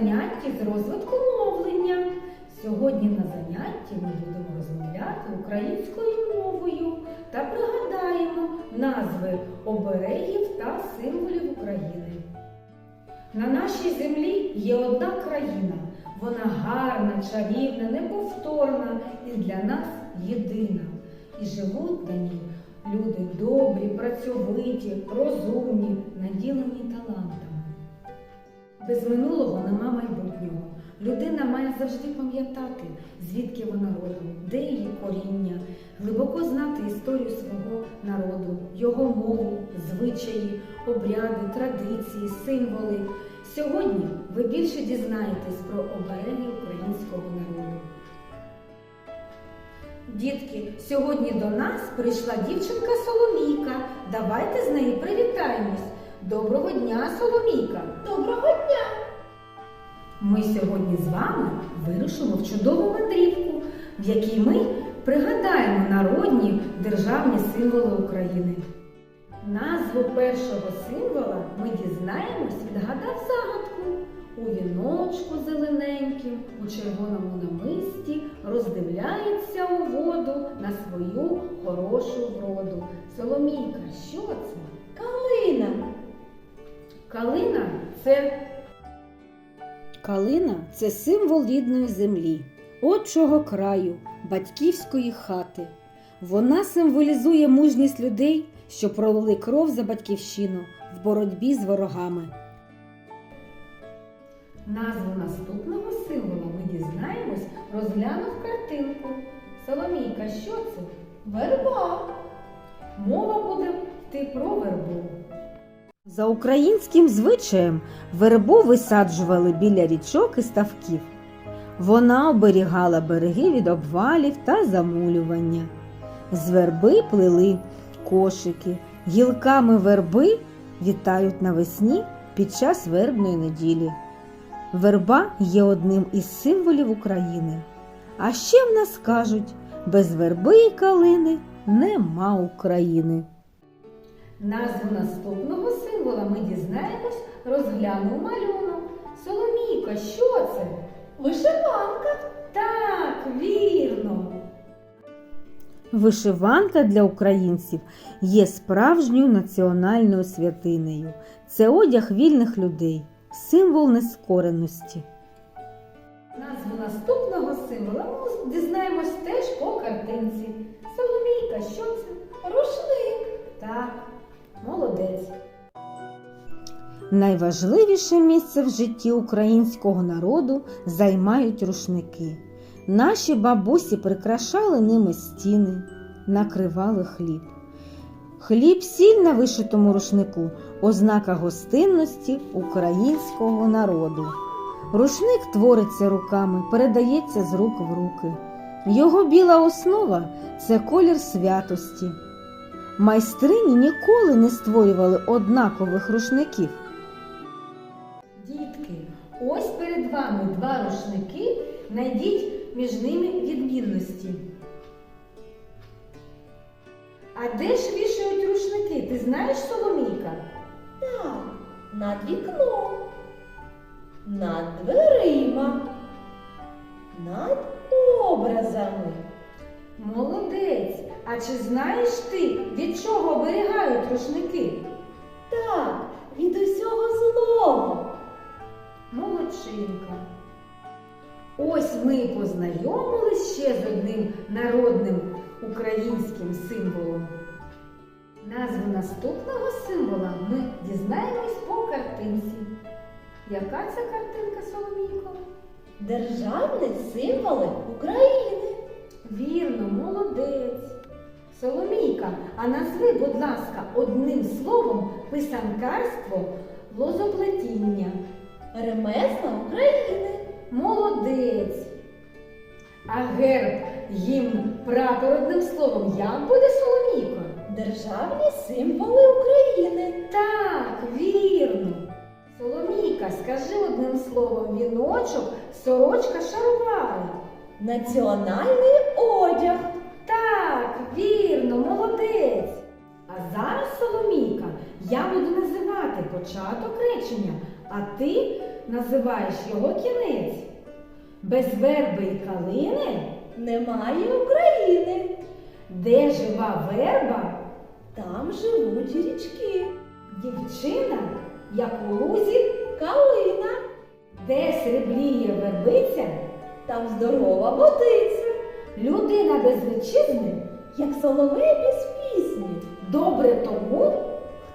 занятті з розвитку мовлення. Сьогодні на занятті ми будемо розмовляти українською мовою та пригадаємо назви оберегів та символів України. На нашій землі є одна країна. Вона гарна, чарівна, неповторна і для нас єдина. І живуть на ній люди добрі, працьовиті, розумні, наділені талантами. Без минулого нема майбутнього. Людина має завжди пам'ятати, звідки вона родом, де її коріння, глибоко знати історію свого народу, його мову, звичаї, обряди, традиції, символи. Сьогодні ви більше дізнаєтесь про обереги українського народу. Дітки, сьогодні до нас прийшла дівчинка Соломійка. Давайте з нею привітаємось. Доброго дня, Соломійка! Доброго дня! Ми сьогодні з вами вирушимо в чудову мандрівку, в якій ми пригадаємо народні державні символи України. Назву першого символа ми дізнаємось, відгадав загадку. У віночку зелененьким, у червоному намисті роздивляється у воду на свою хорошу вроду. Соломійка, що це? Калина. Калина це Калина це символ рідної землі, отчого краю, батьківської хати. Вона символізує мужність людей, що пролили кров за батьківщину в боротьбі з ворогами. Назву наступного символа ми дізнаємось, розглянув картинку. Соломійка, що це? Верба. Мова буде йти про вербу. За українським звичаєм вербу висаджували біля річок і ставків. Вона оберігала береги від обвалів та замулювання. З верби плели кошики, гілками верби вітають навесні під час вербної неділі. Верба є одним із символів України. А ще в нас кажуть, без верби і калини нема України. Назву наступного символа ми дізнаємось, розглянув малюнок. Соломійка, що це? Вишиванка. Так, вірно. Вишиванка для українців є справжньою національною святинею. Це одяг вільних людей, символ нескореності. Назву наступного символа ми дізнаємось теж по картинці. Соломійка, що це? Рушник. Так, молодець. Найважливіше місце в житті українського народу займають рушники. Наші бабусі прикрашали ними стіни, накривали хліб. Хліб сіль на вишитому рушнику ознака гостинності українського народу. Рушник твориться руками, передається з рук в руки. Його біла основа це колір святості. Майстрині ніколи не створювали однакових рушників. Найдіть між ними відмінності. А де ж вішають рушники? Ти знаєш, Соломійка? Так. Над вікном. Над дверима. Над образами. Молодець! А чи знаєш ти, від чого оберігають рушники? Ми познайомились ще з одним народним українським символом. Назву наступного символа ми дізнаємось по картинці. Яка це картинка, Соломійко? Державні символи України. Вірно, молодець. Соломійка, а назви, будь ласка, одним словом писанкарство лозоплетіння. Ремесла України. Молодець. А герб, гімн, прапор одним словом, як буде Соломійко? Державні символи України. Так, вірно. Соломійка, скажи одним словом віночок, сорочка, шаровари. Національний одяг. Так, вірно, молодець. А зараз, Соломійка, я буду називати початок речення, а ти називаєш його кінець? Без верби і калини? Немає України. Де жива верба? Там живуть річки. Дівчина, як у лузі, Калина. де срібліє вербиця, Там здорова водиця. людина без вітчизни, Як соловей без пісні. добре тому,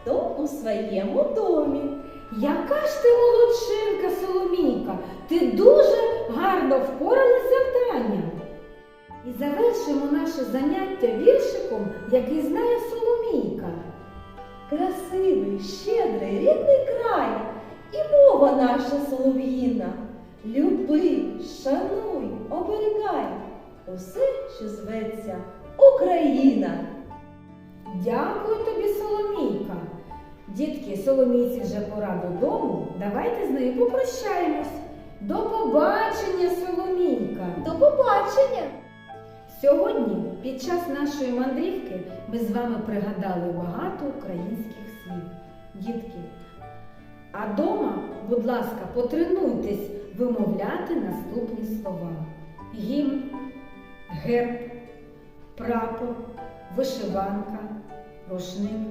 Хто у своєму домі. Яка ж ти молодчинка, Соломійка, ти дуже гарно впоралася завданням. І завершимо наше заняття віршиком, який знає Соломійка. Красивий, щедрий, рідний край, і мова наша солов'їна. Люби, шануй, оберігай усе, що зветься Україна. Дякую тобі, Соломійка. Дітки, Соломійці вже пора додому. Давайте з нею попрощаємось. До побачення, Соломійка! До побачення! Сьогодні, під час нашої мандрівки, ми з вами пригадали багато українських слів. Дітки, а дома, будь ласка, потренуйтесь вимовляти наступні слова: гімн, герб, прапор, вишиванка, рушник,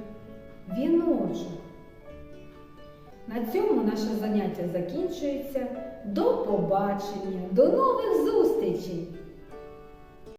віночок. На цьому наше заняття закінчується. До побачення, до нових зустрічей!